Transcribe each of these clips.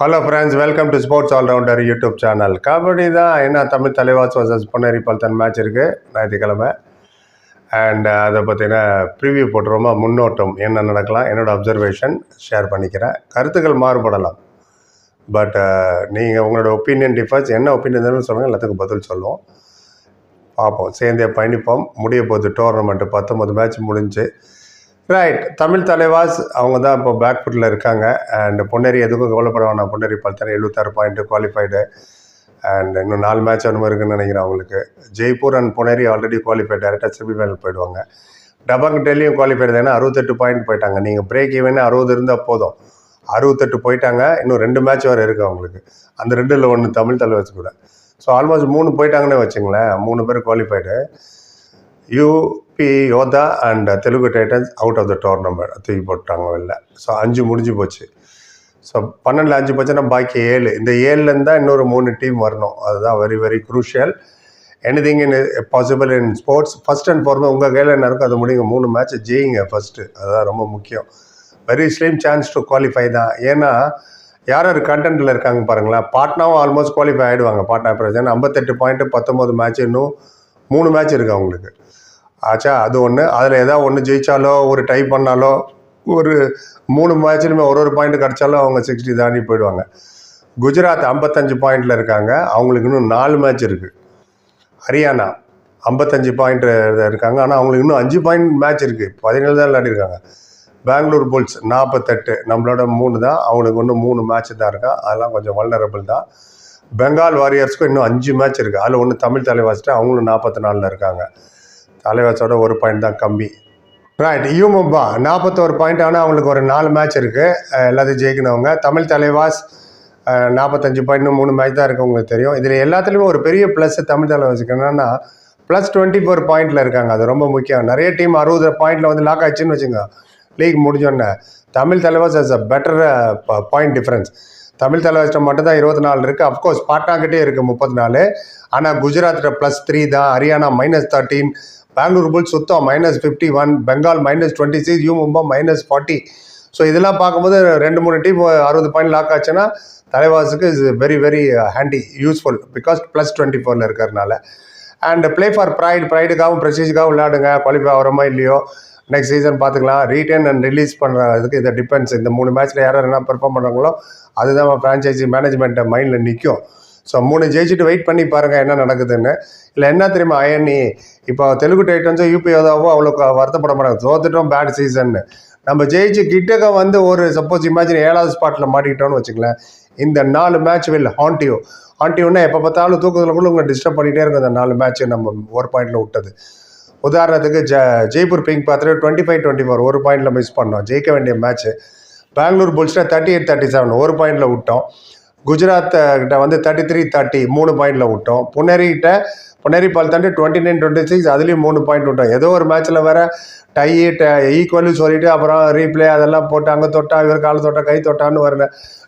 Hello friends welcome to sports allrounder YouTube channel kabaddi தான் என்ன Tamil Thalaivas versus Puneri Paltan match இருக்குது ஞாயிற்றுக்கிழமை. அண்ட் uh, அதை பற்றின ப்ரிவியூ போட்டுருவோமா? முன்னோட்டம் என்ன நடக்கலாம்? என்னோடய அப்சர்வேஷன் ஷேர் பண்ணிக்கிறேன். கருத்துக்கள் மாறுபடலாம். பட் uh, நீங்கள் உங்களோட ஒப்பீனியன் டிஃபர்ஸ் என்ன ஒப்பீனியன் சொல்லுங்கள் எல்லாத்துக்கும் பதில் சொல்லுவோம். பார்ப்போம். சேர்ந்தே பயணிப்போம். முடிய போகுது டோர்னமெண்ட்டு பத்தொம்பது மேட்ச் முடிஞ்சு ரைட் தமிழ் தலைவாஸ் அவங்க தான் இப்போ பேக் ஃபுட்டில் இருக்காங்க. அண்ட் பொன்னேரி எதுக்கும் கவலைப்பட வேணாம். பொன்னேரி பல்தனை எழுபத்தாறு பாயிண்ட்டு குவாலிஃபைடு அண்ட் இன்னும் நாலு மேட்ச் அந்த மாதிரி இருக்குன்னு நினைக்கிறேன் அவங்களுக்கு. Jaipur and Puneri already qualified டேரெக்டாக செமிஃபைனல் போயிடுவாங்க. டபாங் டெல்லியும் குவாலிஃபைடு ஏன்னா அறுபத்தெட்டு பாயிண்ட் போயிட்டாங்க. நீங்கள் பிரேக் ஈவன் அறுபது இருந்தால் போதும். அறுபத்தெட்டு போயிட்டாங்க. இன்னும் ரெண்டு மேட்ச் வேறு இருக்குது அவங்களுக்கு. அந்த ரெண்டில் ஒன்று தமிழ் தலைவாஸ் கூட. ஸோ ஆல்மோஸ்ட் மூணு போயிட்டாங்கன்னே வச்சுங்களேன். மூணு பேர் qualified U UP Yoddha and Telugu Titans out of the tournament தூக்கி போட்டாங்க வெளில. ஸோ அஞ்சு முடிஞ்சு போச்சு. ஸோ பன்னெண்டில் அஞ்சு போச்சுன்னா பாக்கி ஏழு. இந்த ஏழுலேருந்து தான் இன்னொரு மூணு டீம் வரணும். அதுதான் very very crucial anything in possible in sports first and ஃபார்மே உங்கள் கையில் என்ன இருக்கோ அது முடியுங்க மூணு மேட்ச் ஜெயிங்க ஃபஸ்ட்டு அதுதான் ரொம்ப முக்கியம். Very slim chance to qualify தான். ஏன்னா யார் யார் கண்டென்ட்டில் இருக்காங்க பாருங்களேன். பாட்னாவும் ஆல்மோஸ்ட் குவாலிஃபை ஆகிடுவாங்க பாட்னா பிரச்சனை. ஐம்பத்தெட்டு பாயிண்ட்டு பத்தொம்போது மேட்ச் இன்னும் மூணு மேட்ச் இருக்குது அவங்களுக்கு. ஆச்சா அது ஒன்று அதில் ஏதாவது ஒன்று ஜெயித்தாலோ ஒரு டை பண்ணாலோ ஒரு மூணு மேட்ச்லையுமே ஒரு ஒரு பாயிண்ட் கிடச்சாலும் அவங்க சிக்ஸ்டி தாண்டி போயிடுவாங்க. குஜராத் ஐம்பத்தஞ்சு பாயிண்டில் இருக்காங்க. அவங்களுக்கு இன்னும் நாலு மேட்ச் இருக்குது ஹரியானா ஐம்பத்தஞ்சு பாயிண்ட் இருக்காங்க. ஆனால் அவங்களுக்கு இன்னும் அஞ்சு பாயிண்ட் மேட்ச் இருக்குது பதினேழு தான் விளையாடிருக்காங்க பெங்களூர் புல்ஸ் நாற்பத்தெட்டு நம்மளோட மூணு தான். அவங்களுக்கு இன்னும் மூணு மேட்ச் தான் இருக்கா? அதெல்லாம் கொஞ்சம் வல்னரபிள் தான். பெங்கால் வாரியர்ஸ்க்கும் இன்னும் அஞ்சு மேட்ச் இருக்குது அதில் ஒன்று தமிழ் தலைவாசிட்டு அவங்களும் நாற்பத்தி நாலில் இருக்காங்க. தலைவாசோட ஒரு பாயிண்ட் தான் கம்மி ரைட் யூமும்பா நாற்பத்தோரு பாயிண்ட் ஆனால் அவங்களுக்கு ஒரு நாலு மேட்ச் இருக்குது எல்லாத்தையும் ஜெயிக்கணவங்க தமிழ் தலைவாஸ் நாற்பத்தஞ்சு பாயிண்ட் மூணு மேட்ச் தான் இருக்குது உங்களுக்கு தெரியும். இதில் எல்லாத்துலேயுமே ஒரு பெரிய ப்ளஸ் தமிழ் தலைவாஸுக்கு என்னென்னா ப்ளஸ் டுவெண்ட்டி ஃபோர் பாயிண்டில் இருக்காங்க. அது ரொம்ப முக்கியம். நிறைய டீம் அறுபது பாயிண்டில் வந்து லாக் ஆச்சுன்னு வச்சுங்க லீக் முடிஞ்சோடனே. Tamil Thalaivas is a better point difference Tamil தலைவாஸ்ட்டை மட்டும் தான் இருபத்தி நாலு இருக்குது அஃப்கோர்ஸ் பாட்னாக்கிட்டே இருக்குது முப்பத்தி நாலு ஆனால் குஜராத்தில் ப்ளஸ் த்ரீ தான். Haryana minus thirteen Bengaluru bull சுத்தம் minus fifty one Bengal minus twenty six U Mumba minus forty so இதெல்லாம் பார்க்கும்போது ரெண்டு மூணு டீம் அறுபது பாயிண்ட் லாக் ஆச்சுன்னா தலைவாஸுக்கு is very very handy useful because plus twenty ஃபோரில் இருக்கிறதுனால. அண்ட் ப்ளே ஃபார் ப்ரைட் ப்ரைடுக்காகவும் ப்ரெஸ்டீஜுக்காகவும் விளையாடுங்க குவாலிஃபை ஆகிறோமா இல்லையோ நெக்ஸ்ட் சீசன் பார்த்துக்கலாம். ரீட்டைன் அண்ட் ரிலீஸ் பண்ணுறதுக்கு இந்த டிபெண்ட்ஸ் இந்த மூணு மேட்ச்சில் யார் யார் என்ன பெர்ஃபார்ம் பண்ணுறாங்களோ அதுதான் ஃப்ரான்ச்சைசி மேனேஜ்மெண்ட்டை மைண்டில் நிற்கும் ஸோ மூணு ஜெயிச்சுட்டு வெயிட் பண்ணி பாருங்கள் என்ன நடக்குதுன்னு. இல்லை என்ன தெரியுமா அயனி இப்போ தெலுங்கு டைட்டன்ஸோ யூபி யோதாவோ அவ்வளோ வருத்தப்பட மாட்டாங்க. தோத்துட்டோம் பேட் சீசன்னு நம்ம ஜெயிச்சு கிட்டக்க வந்து ஒரு சப்போஸ் இமேஜின் ஏழாவது ஸ்பாட்டில் மாட்டிக்கிட்டோன்னு வச்சுங்களேன் இந்த நாலு மேட்ச் வில் ஹாண்டியூ ஹாண்டியூன்னா எப்போ பார்த்தாலும் தூக்கத்தில் கூட உங்களை டிஸ்டர்ப் பண்ணிகிட்டே இருக்கும் இந்த நாலு மேட்ச் நம்ம ஒரு பாயிண்டில் விட்டது. உதாரணத்துக்கு ஜ ஜெய்ப்பூர் பிங்க் பார்த்துட்டு டுவெண்ட்டி ஃபைவ் டுவெண்ட்டி ஃபோர் ஒரு பாயிண்டில் மிஸ் பண்ணோம். ஜெயிக்க வேண்டிய மேட்ச்சு பெங்களூர் புல்ஸ்ட்டை தேர்ட்டி எயிட் தேர்ட்டி செவன் ஒரு பாயிண்டில் விட்டோம். குஜராத் கிட்ட வந்து தேர்ட்டி த்ரீ தேர்ட்டி மூணு பாயிண்டில் விட்டோம். புனேரிக்கிட்ட புனேரி பால் தாண்டி டுவெண்ட்டி நைன் டுவெண்ட்டி சிக்ஸ் அதுலேயும் மூணு பாயிண்ட் விட்டோம். ஏதோ ஒரு மேட்ச்சில் வேற டை ஈக்குவல்னு சொல்லிட்டு அப்புறம் ரீப்ளே அதெல்லாம் போட்டு அங்கே தொட்டா இவர் காலை தொட்டா கை தொட்டான்னு வரல.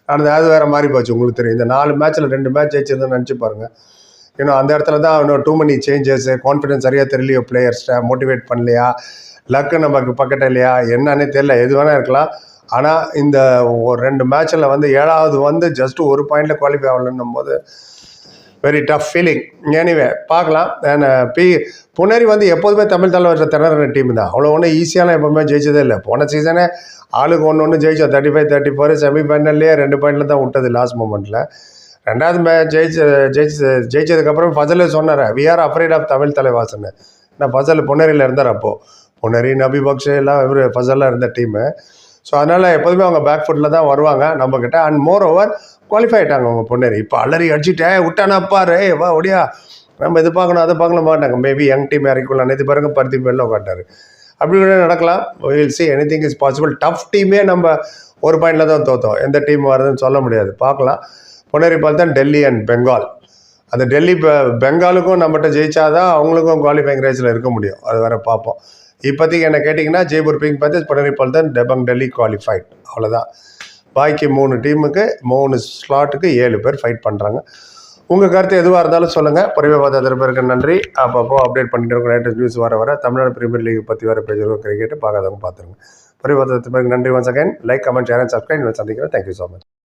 நடந்தது அது வேறு மாறி போச்சு உங்களுக்கு தெரியும். இந்த நாலு மேட்ச்சில் ரெண்டு மேட்ச் ஜெயிச்சிருந்தேன்னு நினச்சி பாருங்கள் இன்னும் அந்த இடத்துல தான் இன்னும் டூ மணி சேஞ்சஸ் கான்ஃபிடன்ஸ் சரியாக தெரியலையோ பிளேயர்ஸ்ட்டை மோட்டிவேட் பண்ணலையா? லக்கு நமக்கு பக்கத்தில் இல்லையா? என்னன்னே தெரியல. எது வேணால் இருக்கலாம். ஆனால் இந்த ஒரு ரெண்டு மேட்ச்சில் வந்து ஏழாவது வந்து ஜஸ்ட் ஒரு பாயிண்டில் குவாலிஃபை ஆகலன்னும் போது வெரி டஃப் ஃபீலிங் எனிவே பார்க்கலாம். பி புனேரி வந்து எப்போதுமே தமிழ் தலைவர் திணற டீம் தான். அவ்வளோ ஒன்றும் ஈஸியான எப்போவுமே ஜெயிச்சதே இல்லை. போன சீசனே ஆளுக்கு ஒன்று ஒன்று ஜெயிச்சோம். தேர்ட்டி ஃபைவ் தேர்ட்டி ஃபோர் செமிஃபைனல்லையே ரெண்டு பாயிண்டில் தான் விட்டது லாஸ்ட் மூமெண்ட்டில் ரெண்டாவது மேட்ச் ஜெயிச்ச ஜெயிச்சு ஜெயிச்சதுக்கப்புறம் ஃபசலே சொன்னார் we are afraid of Tamil தலைவாசன்னு. நான் ஃபசல் புனேரியில் இருந்தார் அப்போது பொன்னேரி நபி பக்ஷே எல்லாம் இவர் ஃபசல்லாம் இருந்த டீமு ஸோ அதனால் எப்போதுமே அவங்க பேக் ஃபுட்டில் தான் வருவாங்க நம்மக்கிட்ட அண்ட் மோர் ஓவர் குவாலிஃபை ஆகிட்டாங்க அவங்க பொண்ணு. இப்போ அலறி அடிச்சுட்டேன் விட்டானா பாரு. வா ஒடியா நம்ம இது பார்க்கணும் அதை பார்க்கணும் மாட்டாங்க. மேபி யங் டீம் இறக்கிக்கலாம் நேற்று பாருங்க பருத்தி வெளில உட்காட்டாரு அப்படி கூட நடக்கலாம். Will see anything is possible tough டீமே நம்ம ஒரு பாயிண்டில் தான் தோத்தோம். எந்த டீம் வருதுன்னு சொல்ல முடியாது. பார்க்கலாம். பொன்னேரி பால் தான் டெல்லி அண்ட் பெங்கால் அந்த டெல்லி பெங்காலுக்கும் நம்மகிட்ட ஜெயிச்சாதான் அவங்களுக்கும் குவாலிஃபைங் ரேஸில் இருக்க முடியும். அது வேறு பார்ப்போம். இப்போதைக்கு என்ன கேட்டிங்கன்னா ஜெய்ப்பூர் பிங்க் பார்த்து பொன்னேரி பால் தான் டெபங் டெல்லி குவாலிஃபைட் அவ்வளோதான் பாக்கி மூணு டீமுக்கு மூணு ஸ்லாட்டுக்கு ஏழு பேர் ஃபைட் பண்ணுறாங்க உங்கள் கருத்து எதுவாக இருந்தாலும் சொல்லுங்கள் பொறுமை பார்த்த பேருக்கு நன்றி. அப்பப்போ அப்டேட் பண்ணிட்டு இருக்கோம் லேட்டஸ்ட் நியூஸ் வர வர தமிழ்நாடு பிரீமியர் லீக் பற்றி வர பேஜ் கிரிக்கெட்டு கிரிக்கெட் பார்க்காதவங்க பார்த்துருங்க. பொறுமை பார்த்த பேருக்கு நன்றி once again like comment share and subscribe சந்திக்கிறேன் தேங்க்யூ ஸோ மச்